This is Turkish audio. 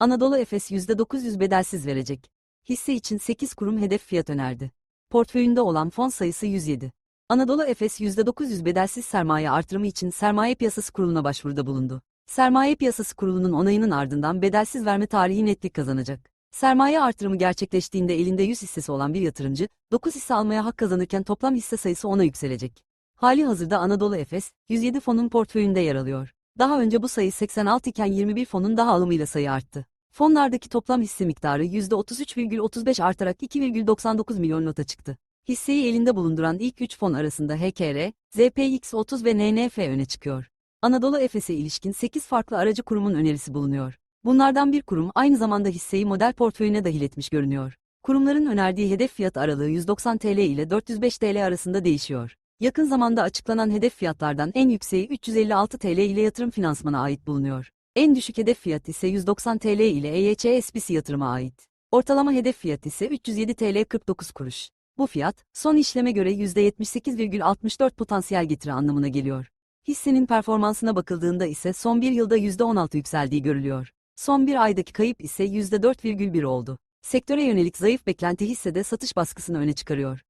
Anadolu Efes %900 bedelsiz verecek. Hisse için 8 kurum hedef fiyat önerdi. Portföyünde olan fon sayısı 107. Anadolu Efes %900 bedelsiz sermaye artırımı için Sermaye Piyasası Kurulu'na başvuruda bulundu. Sermaye Piyasası Kurulu'nun onayının ardından bedelsiz verme tarihi netlik kazanacak. Sermaye artırımı gerçekleştiğinde elinde 100 hissesi olan bir yatırımcı, 9 hisse almaya hak kazanırken toplam hisse sayısı 10'a yükselecek. Hali hazırda Anadolu Efes, 107 fonun portföyünde yer alıyor. Daha önce bu sayı 86 iken 21 fonun daha alımıyla sayı arttı. Fonlardaki toplam hisse miktarı %33,35 artarak 2,99 milyon nota çıktı. Hisseyi elinde bulunduran ilk 3 fon arasında HKR, ZPX30 ve NNF öne çıkıyor. Anadolu Efes'e ilişkin 8 farklı aracı kurumun önerisi bulunuyor. Bunlardan bir kurum aynı zamanda hisseyi model portföyüne dahil etmiş görünüyor. Kurumların önerdiği hedef fiyat aralığı 190 TL ile 405 TL arasında değişiyor. Yakın zamanda açıklanan hedef fiyatlardan en yükseği 356 TL ile yatırım finansmana ait bulunuyor. En düşük hedef fiyat ise 190 TL ile EYÇ SPC yatırıma ait. Ortalama hedef fiyat ise 307 TL 49 kuruş. Bu fiyat, son işleme göre %78,64 potansiyel getiri anlamına geliyor. Hissenin performansına bakıldığında ise son bir yılda %16 yükseldiği görülüyor. Son bir aydaki kayıp ise %4,1 oldu. Sektöre yönelik zayıf beklenti hissede satış baskısını öne çıkarıyor.